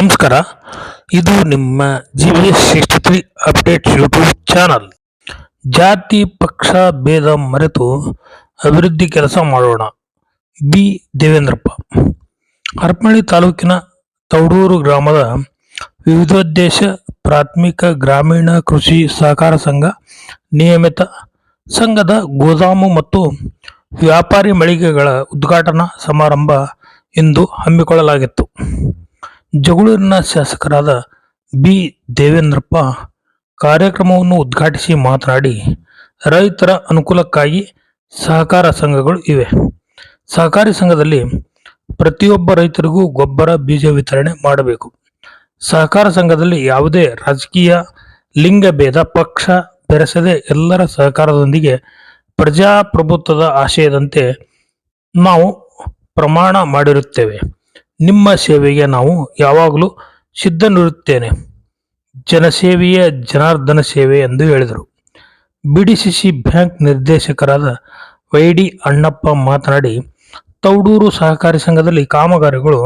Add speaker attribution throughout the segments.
Speaker 1: ನಮಸ್ಕಾರ. ಇದು ನಿಮ್ಮ G V S sixty three updates YouTube channel. ಜಾತಿ, ಪಕ್ಷ, ಭೇದ ಮರೆತು ಅಭಿವೃದ್ಧಿ ಕೆಲಸ ಮಾಡೋಣ. ಬಿ. ದೇವೇಂದ್ರಪ್ಪ. ಹರಪಳ್ಳಿ ತಾಲೂಕಿನ ತೌಡೂರು ಗ್ರಾಮದ ವಿವಿಧೋದ್ದೇಶ ಪ್ರಾಥಮಿಕ ಗ್ರಾಮೀಣ ಕೃಷಿ ಸಹಕಾರ ಸಂಘ ನಿಯಮಿತ ಸಂಘದ ಗೋದಾಮು ಮತ್ತು ವ್ಯಾಪಾರಿ ಮಳಿಗೆಗಳ ಉದ್ಘಾಟನಾ ಸಮಾರಂಭ ಇಂದು ಹಮ್ಮಿಕೊಳ್ಳಲಾಗಿತ್ತು. ಜಗಳೂರಿನ ಶಾಸಕರಾದ ಬಿ. ದೇವೇಂದ್ರಪ್ಪ ಕಾರ್ಯಕ್ರಮವನ್ನು ಉದ್ಘಾಟಿಸಿ ಮಾತನಾಡಿ, ರೈತರ ಅನುಕೂಲಕ್ಕಾಗಿ ಸಹಕಾರ ಸಂಘಗಳು ಇವೆ. ಸಹಕಾರಿ ಸಂಘದಲ್ಲಿ ಪ್ರತಿಯೊಬ್ಬ ರೈತರಿಗೂ ಗೊಬ್ಬರ, ಬೀಜ ವಿತರಣೆ ಮಾಡಬೇಕು. ಸಹಕಾರ ಸಂಘದಲ್ಲಿ ಯಾವುದೇ ರಾಜಕೀಯ ಲಿಂಗಭೇದ ಪಕ್ಷ ಬೆರೆಸದೆ ಎಲ್ಲರ ಸಹಕಾರದೊಂದಿಗೆ ಪ್ರಜಾಪ್ರಭುತ್ವದ ಆಶಯದಂತೆ ನಾವು ಪ್ರಮಾಣ ಮಾಡಿರುತ್ತೇವೆ. ನಿಮ್ಮ ಸೇವೆಗೆ ನಾವು ಯಾವಾಗಲೂ ಸಿದ್ಧನಿರುತ್ತೇನೆ. ಜನಸೇವೆಯೇ ಜನಾರ್ದನ ಸೇವೆ ಎಂದು ಹೇಳಿದರು. ಬಿಡಿಸಿಸಿ ಬ್ಯಾಂಕ್ ನಿರ್ದೇಶಕರಾದ ವೈ ಡಿ ಅಣ್ಣಪ್ಪ ಮಾತನಾಡಿ, ತೌಡೂರು ಸಹಕಾರಿ ಸಂಘದಲ್ಲಿ ಕಾಮಗಾರಿಗಳು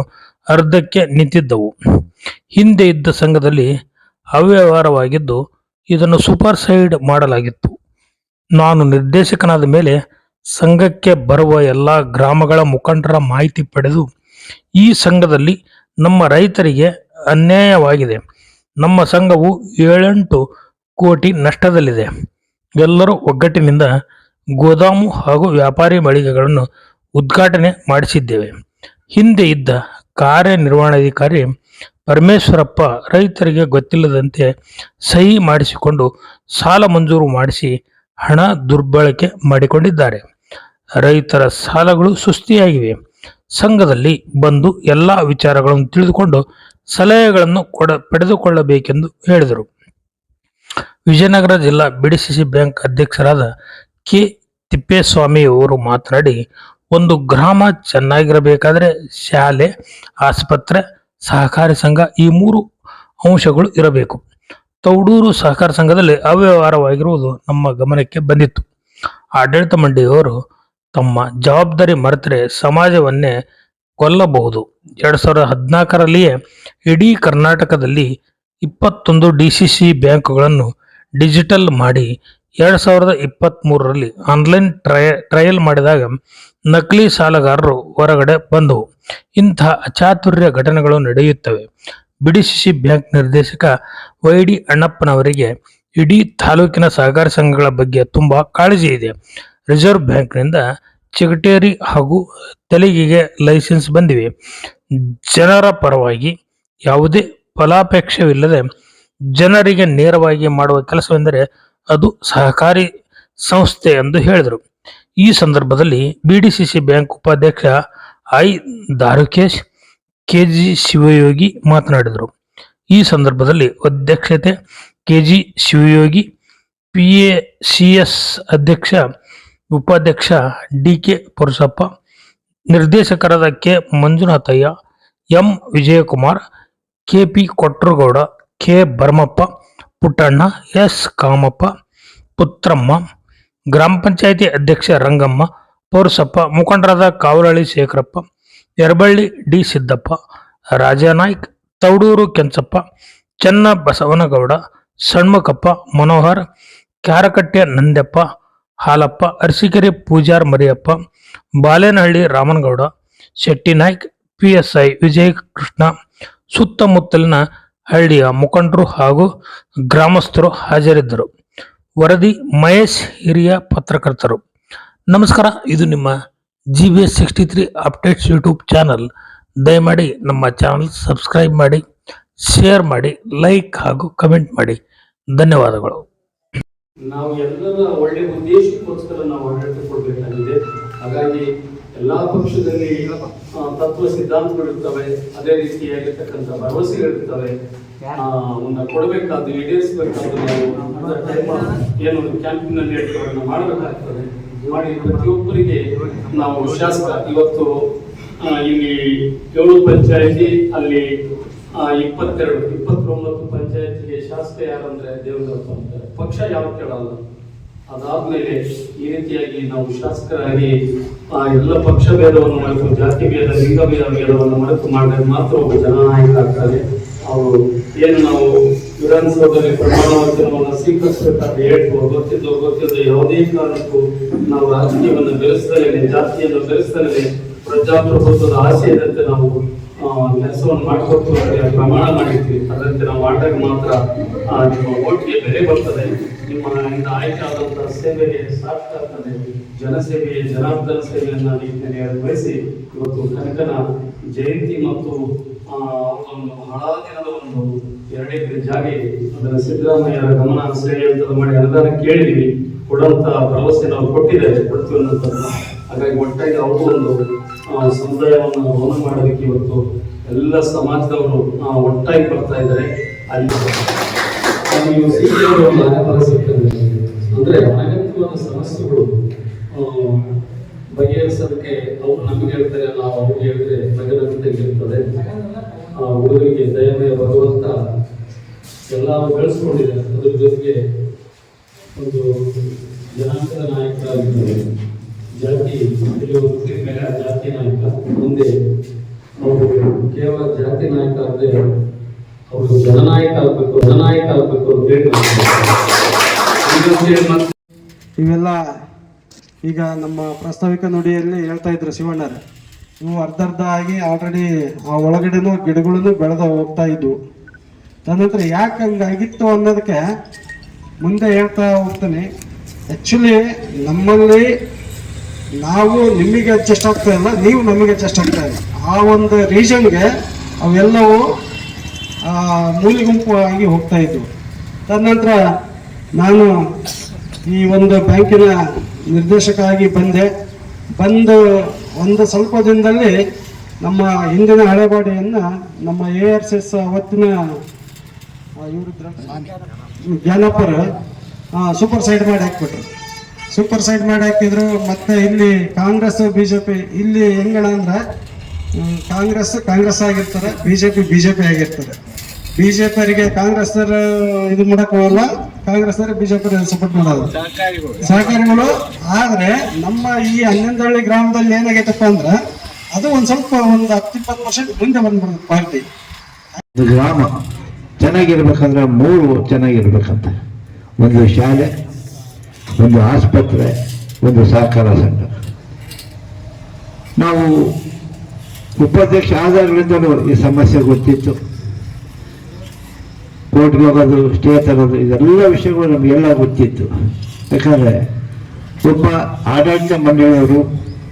Speaker 1: ಅರ್ಧಕ್ಕೆ ನಿಂತಿದ್ದವು. ಹಿಂದೆ ಇದ್ದ ಸಂಘದಲ್ಲಿ ಅವ್ಯವಹಾರವಾಗಿದ್ದು, ಇದನ್ನು ಸೂಪರ್ ಸೈಡ್ ಮಾಡಲಾಗಿತ್ತು. ನಾನು ನಿರ್ದೇಶಕನಾದ ಮೇಲೆ ಸಂಘಕ್ಕೆ ಬರುವ ಎಲ್ಲ ಗ್ರಾಮಗಳ ಮುಖಂಡರ ಮಾಹಿತಿ ಪಡೆದು ಈ ಸಂಘದಲ್ಲಿ ನಮ್ಮ ರೈತರಿಗೆ ಅನ್ಯಾಯವಾಗಿದೆ. ನಮ್ಮ ಸಂಘವು ಏಳೆಂಟು ಕೋಟಿ ನಷ್ಟದಲ್ಲಿದೆ. ಎಲ್ಲರೂ ಒಗ್ಗಟ್ಟಿನಿಂದ ಗೋದಾಮು ಹಾಗೂ ವ್ಯಾಪಾರಿ ಮಳಿಗೆಗಳನ್ನು ಉದ್ಘಾಟನೆ ಮಾಡಿಸಿದ್ದೇವೆ. ಹಿಂದೆ ಇದ್ದ ಕಾರ್ಯನಿರ್ವಹಣಾಧಿಕಾರಿ ಪರಮೇಶ್ವರಪ್ಪ ರೈತರಿಗೆ ಗೊತ್ತಿಲ್ಲದಂತೆ ಸಹಿ ಮಾಡಿಸಿಕೊಂಡು ಸಾಲ ಮಂಜೂರು ಮಾಡಿಸಿ ಹಣ ದುರ್ಬಳಕೆ ಮಾಡಿಕೊಂಡಿದ್ದಾರೆ. ರೈತರ ಸಾಲಗಳು ಸುಸ್ತಿಯಾಗಿವೆ. ಸಂಘದಲ್ಲಿ ಬಂದು ಎಲ್ಲ ವಿಚಾರಗಳನ್ನು ತಿಳಿದುಕೊಂಡು ಸಲಹೆಗಳನ್ನು ಕೊಡ, ಪಡೆದುಕೊಳ್ಳಬೇಕೆಂದು ಹೇಳಿದರು. ವಿಜಯನಗರ ಜಿಲ್ಲಾ ಬಿಡಿಸಿಸಿ ಬ್ಯಾಂಕ್ ಅಧ್ಯಕ್ಷರಾದ ಕೆ. ತಿಪ್ಪೇಸ್ವಾಮಿ ಅವರು ಮಾತನಾಡಿ, ಒಂದು ಗ್ರಾಮ ಚೆನ್ನಾಗಿರಬೇಕಾದರೆ ಶಾಲೆ, ಆಸ್ಪತ್ರೆ, ಸಹಕಾರಿ ಸಂಘ ಈ ಮೂರು ಅಂಶಗಳು ಇರಬೇಕು. ತೌಡೂರು ಸಹಕಾರ ಸಂಘದಲ್ಲಿ ಅವ್ಯವಹಾರವಾಗಿರುವುದು ನಮ್ಮ ಗಮನಕ್ಕೆ ಬಂದಿತ್ತು. ಆಡಳಿತ ಮಂಡಳಿಯವರು ತಮ್ಮ ಜವಾಬ್ದಾರಿ ಮರೆತರೆ ಸಮಾಜವನ್ನೇ ಕೊಲ್ಲಬಹುದು. ಎರಡ್ ಸಾವಿರದ ಹದಿನಾಲ್ಕರಲ್ಲಿಯೇ ಇಡೀ ಕರ್ನಾಟಕದಲ್ಲಿ ಇಪ್ಪತ್ತೊಂದು ಡಿ ಸಿ ಸಿ ಬ್ಯಾಂಕುಗಳನ್ನು ಡಿಜಿಟಲ್ ಮಾಡಿ ಎರಡು ಸಾವಿರದ ಇಪ್ಪತ್ತ್ಮೂರರಲ್ಲಿ ಆನ್ಲೈನ್ ಟ್ರಯ, ಟ್ರಯಲ್ ಮಾಡಿದಾಗ ನಕಲಿ ಸಾಲಗಾರರು ಹೊರಗಡೆ ಬಂದವು. ಇಂತಹ ಅಚಾತುರ್ಯ ಘಟನೆಗಳು ನಡೆಯುತ್ತವೆ. ಬಿಡಿಸಿಸಿ ಬ್ಯಾಂಕ್ ನಿರ್ದೇಶಕ ವೈ ಡಿ ಅಣ್ಣಪ್ಪನವರಿಗೆ ಇಡೀ ತಾಲೂಕಿನ ಸಹಕಾರ ಸಂಘಗಳ ಬಗ್ಗೆ ತುಂಬ ಕಾಳಜಿ ಇದೆ. ರಿಸರ್ವ್ ಬ್ಯಾಂಕ್ನಿಂದ ಚಿಗಟೇರಿ ಹಾಗೂ ತೆಲಿಗೆಗೆ ಲೈಸೆನ್ಸ್ ಬಂದಿವೆ. ಜನರ ಪರವಾಗಿ ಯಾವುದೇ ಫಲಾಪೇಕ್ಷವಿಲ್ಲದೆ ಜನರಿಗೆ ನೇರವಾಗಿ ಮಾಡುವ ಕೆಲಸವೆಂದರೆ ಅದು ಸಹಕಾರಿ ಸಂಸ್ಥೆ ಎಂದು ಹೇಳಿದರು. ಈ ಸಂದರ್ಭದಲ್ಲಿ ಬಿಡಿಸಿಸಿ ಬ್ಯಾಂಕ್ ಉಪಾಧ್ಯಕ್ಷ ಐ ದಾರುಕೇಶ್, ಕೆಜಿ ಶಿವಯೋಗಿ ಮಾತನಾಡಿದರು. ಈ ಸಂದರ್ಭದಲ್ಲಿ ಅಧ್ಯಕ್ಷತೆ, ಕೆಜಿ ಶಿವಯೋಗಿ ಎಸ್ ಅಧ್ಯಕ್ಷ ಉಪಾಧ್ಯಕ್ಷ ಡಿ ಕೆ ಪುರುಷಪ್ಪ ನಿರ್ದೇಶಕರಾದ K. Manjunathaiah, M. Vijaykumar, K. P. Kotragowda, K. Bharamappa Puttanna, S. Kamappa, Puthramma, ಗ್ರಾಮ ಪಂಚಾಯಿತಿ ಅಧ್ಯಕ್ಷ ರಂಗಮ್ಮ, ಪೌರಸಪ್ಪ, ಮುಖಂಡರಾದ Kavalahalli Shekharappa Eraballi D. Siddappa, Rajanaik, Tauduru Kenchappa, Chenna Basavanagowda, Shanmukhappa, Manohar, Kyarakatte Nandyappa Halappa, Arasikere Pujar Mariyappa Balenahalli Ramanagowda, Shettinaik P S I Vijaya Krishna ಸುತ್ತಮುತ್ತಲಿನ ಹಳ್ಳಿಯ ಮುಖಂಡರು ಹಾಗೂ ಗ್ರಾಮಸ್ಥರು ಹಾಜರಿದ್ದರು. ವರದಿ ಮಹೇಶ್ ಹಿರಿಯ ಪತ್ರಕರ್ತರು. ನಮಸ್ಕಾರ, ಇದು ನಿಮ್ಮ G B S sixty three updates YouTube channel ದಯಮಾಡಿ ನಮ್ಮ ಚಾನಲ್ ಸಬ್ಸ್ಕ್ರೈಬ್ ಮಾಡಿ ಶೇರ್ ಮಾಡಿ ಲೈಕ್ ಹಾಗೂ ಕಮೆಂಟ್ ಮಾಡಿ. ಧನ್ಯವಾದಗಳು.
Speaker 2: ನಾವು ಎಲ್ಲರ ಒಳ್ಳೆ ಉದ್ದೇಶಕ್ಕೋಸ್ಕರ ನಾವು ಆಡಳಿತ ಕೊಡಬೇಕಾಗಿದೆ. ಹಾಗಾಗಿ ಎಲ್ಲ ಪಕ್ಷದಲ್ಲಿ ತತ್ವ ಸಿದ್ಧಾಂತಗಳಿರ್ತವೆ ಅದೇ ರೀತಿಯಾಗಿರ್ತಕ್ಕಂಥ ಭರವಸೆಗಳಿರ್ತವೆ. ಕೊಡಬೇಕಾದ್ದು ಈಡೇರಿಸಬೇಕಾದ್ದು ನಾವು ಏನು ಕ್ಯಾಂಪಿನಲ್ಲಿ ಅವನ್ನ ಮಾಡಬೇಕಾಗ್ತದೆ. ಮಾಡಿ ಪ್ರತಿಯೊಬ್ಬರಿಗೆ ನಾವು ಶಾಸಕ ಇವತ್ತು ಇಲ್ಲಿ ಏಳು ಪಂಚಾಯಿತಿ ಅಲ್ಲಿ ಇಪ್ಪತ್ತೆರಡು ಇಪ್ಪತ್ತೊಂಬತ್ತು ಪಂಚಾಯತ್ಗೆ ಶಾಸಕ ಯಾರಂದ್ರೆ ದೇವೇಂದ್ರಪ್ಪ ಅಂತಾರೆ ಪಕ್ಷ ಯಾವ ಕೇಳಲ್ಲ. ಅದಾದ್ಮೇಲೆ ಈ ರೀತಿಯಾಗಿ ನಾವು ಶಾಸಕರಾಗಿ ಆ ಎಲ್ಲ ಪಕ್ಷ ಭೇದವನ್ನು ಮರೆತು ಜಾತಿ ಭೇದ ಲಿಂಗ ಭೇದ ಭೇದವನ್ನು ಮರೆತು ಮಾಡಿದ್ರೆ ಮಾತ್ರ ಒಬ್ಬ ಜನನಾಯಕ ಆಗ್ತಾರೆ ಏನು ನಾವು ವಿಧಾನಸೌಧದಲ್ಲಿ ಪ್ರಮಾಣ ವಚನವನ್ನು ಸ್ವೀಕರಿಸಬೇಕಾದ್ರೆ ಹೇಳ್ತು ಗೊತ್ತಿದ್ದು ಗೊತ್ತಿದ್ದು ಯಾವುದೇ ಕಾರಣಕ್ಕೂ ನಾವು ರಾಜಕೀಯವನ್ನು ಬೆಳೆಸದಲೇ ಜಾತಿಯನ್ನು ಬೆಳೆಸದಲೇ ಪ್ರಜಾಪ್ರಭುತ್ವದ ಆಶಯದಂತೆ ನಾವು. ಆ, ಕೆಲಸವನ್ನು ಮಾಡಿಕೊಟ್ಟು ಅದರ ಪ್ರಮಾಣ ಮಾಡಿರ್ತೀವಿ. ಅದರಂತೆ ನಾವು ಆಟಾಗ ಮಾತ್ರ ನಿಮ್ಮ ಓಟ್ಗೆ ಬೆಲೆ ಬರ್ತದೆ. ನಿಮ್ಮ ಇಂದ ಆಯ್ಕೆ ಆದಂತಹ ಸೇವೆಗೆ ಸಾರ್ಥಕ ಆಗ್ತದೆ. ಜನಸೇವೆಯ, ಜನಾರ್ದನ ಸೇವೆಯನ್ನ ನಿರ್ವಹಿಸಿ ಇವತ್ತು ಕನಕನ ಜಯಂತಿ ಮತ್ತು ಒಂದು ಬಹಳ ಹಳಾದಿನದ ಒಂದು ಎರಡೇ ಜಾಗೆ ಅದರ ಸಿದ್ದರಾಮಯ್ಯರ ಗಮನ ಸೆಳೆಯುವಂಥದ್ದು ಮಾಡಿ ಅನುದಾನ ಕೇಳಿದ್ವಿ ಕೊಡುವಂಥ ಭರವಸೆ ನಾವು ಕೊಟ್ಟಿದ್ದೇವೆ ಕೊಡ್ತೀವಿ ಹಾಗಾಗಿ ಒಟ್ಟಾಗಿ ಅವರು ಒಂದು ಸಮುದಾಯವನ್ನು ಮೌನ ಮಾಡೋದಕ್ಕೆ ಇವತ್ತು. ಎಲ್ಲ ಸಮಾಜದವರು ಒಟ್ಟಾಗಿ ಬರ್ತಾ ಇದ್ದಾರೆ. ಅಲ್ಲಿ ನೀವು ಅನಗತ್ಯವಾದ ಸಮಸ್ಯೆಗಳು ಬಗೆಹರಿಸೋದಕ್ಕೆ ಅವರು ನಮಗೆ ಹೇಳ್ತಾರೆ ನಾವು ಅವ್ರಿಗೆ ಹೇಳಿದ್ರೆ ನಗದಂತೆ ಇರ್ತದೆ ಆ ಹುಡುಗರಿಗೆ ದಯಮಯ ಭಗವಂತ ಎಲ್ಲ ಬೆಳೆಸ್ಕೊಂಡಿದೆ ಅದ್ರ ಜೊತೆಗೆ ಒಂದು ಜನಾಂಗದ ನಾಯಕರಾಗಿದ್ದಾರೆ. ಜಾತಿ ಮೇಲೆ ಜಾತಿ ನಾಯಕ. ಮುಂದೆ ಅವರು ಕೇವಲ ಜಾತಿ ನಾಯಕ ಅವರು ಜನನಾಯಕ ಆಗ್ಬೇಕು ಜನನಾಯಕ ಆಗ್ಬೇಕು
Speaker 3: ಇವೆಲ್ಲ ಈಗ ನಮ್ಮ ಪ್ರಾಸ್ತಾವಿಕ ನುಡಿಯಲ್ಲಿ ಹೇಳ್ತಾ ಇದ್ರು ಶಿವಣ್ಣರು. ಇವು ಅರ್ಧ ಅರ್ಧ ಆಗಿ ಆಲ್ರೆಡಿ ಆ ಒಳಗಡೆನೂ ಗಿಡಗಳನ್ನು ಬೆಳೆದ ಹೋಗ್ತಾ ಇದ್ವು ತದನಂತರ ಯಾಕೆ ಹಂಗಾಗಿತ್ತು ಅನ್ನೋದಕ್ಕೆ ಮುಂದೆ ಹೇಳ್ತಾ ಹೋಗ್ತಾನೆ. ಆ್ಯಕ್ಚುಲಿ ನಮ್ಮಲ್ಲಿ ನಾವು ನಿಮಗೆ ಅಡ್ಜಸ್ಟ್ ಆಗ್ತಾ ಇಲ್ಲ, ನೀವು ನಮಗೆ ಅಡ್ಜಸ್ಟ್ ಆಗ್ತಾ ಇಲ್ಲ. ಆ ಒಂದು ರೀಸನ್ಗೆ ಅವೆಲ್ಲವೂ ಮೂಲೆ ಗುಂಪು ಆಗಿ ಹೋಗ್ತಾ ಇದ್ವು. ತದನಂತರ ನಾನು ಈ ಒಂದು ಬ್ಯಾಂಕಿನ ನಿರ್ದೇಶಕ ಆಗಿ ಬಂದೆ. ಬಂದು ಒಂದು ಸ್ವಲ್ಪ ದಿನದಲ್ಲಿ ನಮ್ಮ ಹಿಂದಿನ ಹಳೆಬಾಡಿಯನ್ನು ನಮ್ಮ ಎ ಆರ್ ಸಿ ಎಸ್ ಅವತ್ತಿನ ಇವರು ಜ್ಞಾನಪ್ಪರು ಸೂಪರ್ ಸೈಡ್ ಮಾಡಿ ಹಾಕ್ಬಿಟ್ರು. ಸೂಪರ್ ಸೈಡ್ ಮಾಡಿ ಹಾಕಿದ್ರು. ಮತ್ತೆ ಇಲ್ಲಿ ಕಾಂಗ್ರೆಸ್, ಬಿಜೆಪಿ, ಇಲ್ಲಿ ಹೆಂಗಣ ಅಂದ್ರೆ ಕಾಂಗ್ರೆಸ್ ಕಾಂಗ್ರೆಸ್ ಆಗಿರ್ತಾರೆ, ಬಿಜೆಪಿ ಬಿಜೆಪಿ ಆಗಿರ್ತಾರೆ ಬಿಜೆಪಿಯವರಿಗೆ ಕಾಂಗ್ರೆಸ್ ಇದು ಮಾಡಕ್ ಹೋಗಲ್ಲ ಕಾಂಗ್ರೆಸ್ ಪಿ ಸಪೋರ್ಟ್ ಮಾಡೋದು ಸಹಕಾರಿಗಳು. ಆದ್ರೆ ನಮ್ಮ ಈ ಹನ್ನೊಂದಹಳ್ಳಿ ಗ್ರಾಮದಲ್ಲಿ ಏನಾಗೈತಪ್ಪ ಅಂದ್ರೆ, ಅದು ಒಂದ್ ಸ್ವಲ್ಪ ಒಂದು ಹತ್ತು ಇಪ್ಪತ್ತು ಪರ್ಸೆಂಟ್ ಮುಂದೆ ಬಂದ್ಬಿಡುತ್ತೆ ಪಾರ್ಟಿ.
Speaker 4: ಗ್ರಾಮ. ಚೆನ್ನಾಗಿರ್ಬೇಕಂದ್ರೆ ಮೂರು ಚೆನ್ನಾಗಿರ್ಬೇಕಂತ ಒಂದು ಶಾಲೆ ಒಂದು ಆಸ್ಪತ್ರೆ, ಒಂದು ಸಹಕಾರ ಸಂಘ. ನಾವು ಉಪಾಧ್ಯಕ್ಷ ಆದಾಗಲಿಂದಲೂ ಈ ಸಮಸ್ಯೆ ಗೊತ್ತಿತ್ತು. ಕೋರ್ಟ್ಗೆ ಹೋಗೋದು, ಸ್ಟೇ ತರೋದು, ಇದೆಲ್ಲ ವಿಷಯಗಳು ನಮಗೆಲ್ಲ ಗೊತ್ತಿತ್ತು. ಯಾಕಂದರೆ ಒಬ್ಬ ಆಡಳಿತ ಮಂಡಳಿಯವರು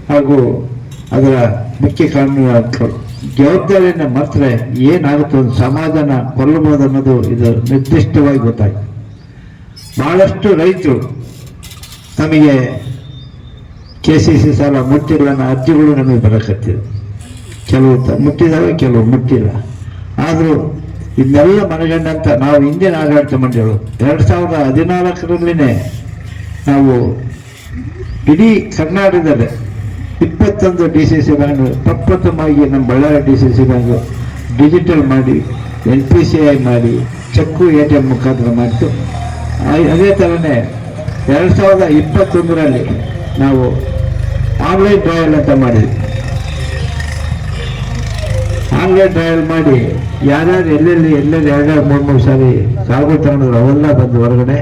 Speaker 4: ಹಾಗೂ ಅದರ ಮುಖ್ಯ ಕಾನೂನುಗಳು ಜವಾಬ್ದಾರಿಯನ್ನು ಮಾತ್ರ ಏನಾಗುತ್ತೆ ಒಂದು ಸಮಾಧಾನ ಕೊಲ್ಲಬಹುದು ಅನ್ನೋದು ಇದು ನಿರ್ದಿಷ್ಟವಾಗಿ ಗೊತ್ತಾಯಿತು. ಬಹಳಷ್ಟು ರೈತರು ನಮಗೆ ಕೆ ಸಿ ಸಿ ಸಾಲ ಮುಟ್ಟಿಲ್ಲ ಅನ್ನೋ ಅರ್ಜಿಗಳು ನಮಗೆ ಬರಕತ್ತಿದೆ. ಕೆಲವು ಮುಟ್ಟಿದಾವೆ, ಕೆಲವು ಮುಟ್ಟಿಲ್ಲ. ಆದರೂ ಇದನ್ನೆಲ್ಲ ಮನಗಂಡಂತ ನಾವು ಹಿಂದಿನ ಆಡಳಿತ ಮಂಡಳಿಗಳು ಎರಡು ಸಾವಿರದ ಹದಿನಾಲ್ಕರಲ್ಲಿನೇ ನಾವು ಇಡೀ ಕರ್ನಾಟಕದಲ್ಲಿ ಇಪ್ಪತ್ತೊಂದು ಡಿ ಸಿ ಸಿ ಬ್ಯಾಂಕ್ ಪ್ರಪ್ರಥಮವಾಗಿ ನಮ್ಮ Ballari D C C bank digital ಮಾಡಿ ಎನ್ ಪಿ ಸಿ ಐ ಮಾಡಿ ಚೆಕ್ಕು ಎ ಟಿ ಎಂ ಮುಖಾಂತರ ಮಾಡಿತು. ಅದೇ ಥರನೇ ಎರಡು ಸಾವಿರದ ಇಪ್ಪತ್ತೊಂದರಲ್ಲಿ ನಾವು ಆನ್ಲೈನ್ ಟ್ರಯಲ್ ಅಂತ ಮಾಡಿದ್ವಿ. ಆನ್ಲೈನ್ ಟ್ರಯಲ್ ಮಾಡಿ ಯಾರ್ಯಾರು ಎಲ್ಲೆಲ್ಲಿ ಎಲ್ಲೆಲ್ಲಿ ಎರಡೆರಡು ಮೂರು ಮೂರು ಸಾರಿ ಸಾಲ್ಗಳು ತಗೊಂಡ್ರು ಅವೆಲ್ಲ ಬಂದು ಹೊರಗಡೆ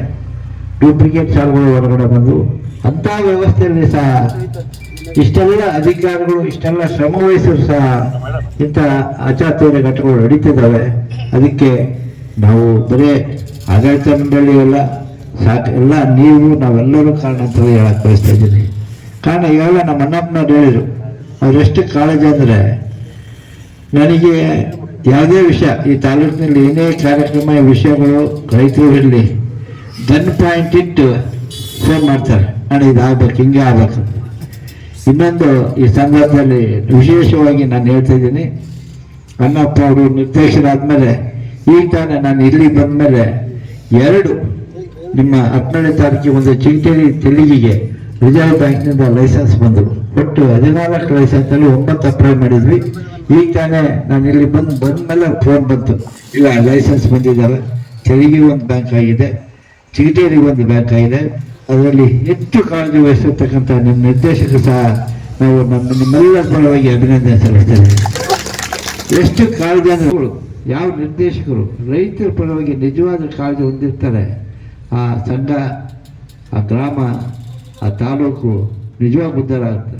Speaker 4: ಡೂಪ್ಲಿಕೇಟ್ ಸಾಲ್ಗಳು ಹೊರಗಡೆ ಬಂದು ಅಂಥ ವ್ಯವಸ್ಥೆಯಲ್ಲಿ ಸಹ ಇಷ್ಟೆಲ್ಲ ಅಧಿಕಾರಿಗಳು, ಇಷ್ಟೆಲ್ಲ ಶ್ರಮ ವಹಿಸಿದ್ರು ಸಹ ಇಂಥ ಅಚಾತುರ್ಯ ಘಟಕಗಳು ನಡೀತಿದ್ದಾವೆ. ಅದಕ್ಕೆ ನಾವು ಬರೀ ಆಡಳಿತ ಮಂಡಳಿ ಎಲ್ಲ ಸಾಕು. ಎಲ್ಲ ನೀವು, ನಾವೆಲ್ಲರೂ ಕಾರಣ ಅಂತ ಹೇಳಕ್ ಬಯಸ್ತಾ ಇದ್ದೀನಿ. ಕಾರಣ ಈಗಾಗಲೇ ನಮ್ಮ ಅಣ್ಣಪ್ಪನವ್ರು ಹೇಳಿದರು ಅವರೆಷ್ಟು ಕಾಳಜಿ ಅಂದರೆ ನನಗೆ ಯಾವುದೇ ವಿಷಯ, ಈ ತಾಲೂಕಿನಲ್ಲಿ ಏನೇ ಕಾರ್ಯಕ್ರಮ ವಿಷಯಗಳು ರೈತರು ಇರಲಿ ಗನ್ ಪಾಯಿಂಟ್ ಇಟ್ಟು ಫೋನ್ ಮಾಡ್ತಾರೆ. ನಾನು ಇದಾಗಬೇಕು, ಹಿಂಗೆ ಆಗಬೇಕು. ಇನ್ನೊಂದು, ಈ ಸಂದರ್ಭದಲ್ಲಿ ವಿಶೇಷವಾಗಿ ನಾನು ಹೇಳ್ತಾ ಇದ್ದೀನಿ, ಅಣ್ಣಪ್ಪ ಅವರು ನಿರ್ದೇಶಕರಾದ್ಮೇಲೆ ಈಗ ತಾನೇ ನಾನು ಇಲ್ಲಿ ಬಂದ ಮೇಲೆ ಎರಡು ನಿಮ್ಮ ಹತ್ತನೇ ತಾರೀಕಿಗೆ ಒಂದು ಚಿಂಟೇರಿ ತೆಲಿಗೆಗೆ ರಿಸರ್ವ್ ಬ್ಯಾಂಕ್ನಿಂದ ಲೈಸೆನ್ಸ್ ಬಂದು. ಒಟ್ಟು ಹದಿನಾಲ್ಕು ಲೈಸೆನ್ಸಲ್ಲಿ ಒಂಬತ್ತು ಅಪ್ಲೈ ಮಾಡಿದ್ವಿ. ಈಗ ತಾನೇ ನಾನು ಇಲ್ಲಿ ಬಂದು ಬಂದ್ಮೇಲೆ ಫೋನ್ ಬಂತು. ಇಲ್ಲ, ಲೈಸೆನ್ಸ್ ಬಂದಿದ್ದಾವೆ. ತೆರಿಗೆ ಒಂದು ಬ್ಯಾಂಕ್ ಆಗಿದೆ. ಚಿಗಟೇರಿಗೆ ಒಂದು ಬ್ಯಾಂಕ್ ಆಗಿದೆ. ಅದರಲ್ಲಿ ಹೆಚ್ಚು ಕಾಳಜಿ ವಹಿಸಿರ್ತಕ್ಕಂಥ ನಿಮ್ಮ ನಿರ್ದೇಶಕರು ಸಹ ನಾವು ನಮ್ಮ ನಿಮ್ಮೆಲ್ಲರ ಪರವಾಗಿ ಅಭಿನಂದನೆ ಸಲ್ಲಿಸ್ತೇವೆ. ಎಷ್ಟು ಕಾಳಜಿ ಯಾವ ನಿರ್ದೇಶಕರು, ರೈತರ ಪರವಾಗಿ ನಿಜವಾದ ಕಾಳಜಿ ಹೊಂದಿರ್ತಾರೆ ಆ ಸಂಘ ಆ ಗ್ರಾಮ ಆ ತಾಲೂಕು ನಿಜವಾಗಿ ಉದ್ಧಾರ ಆಗುತ್ತೆ.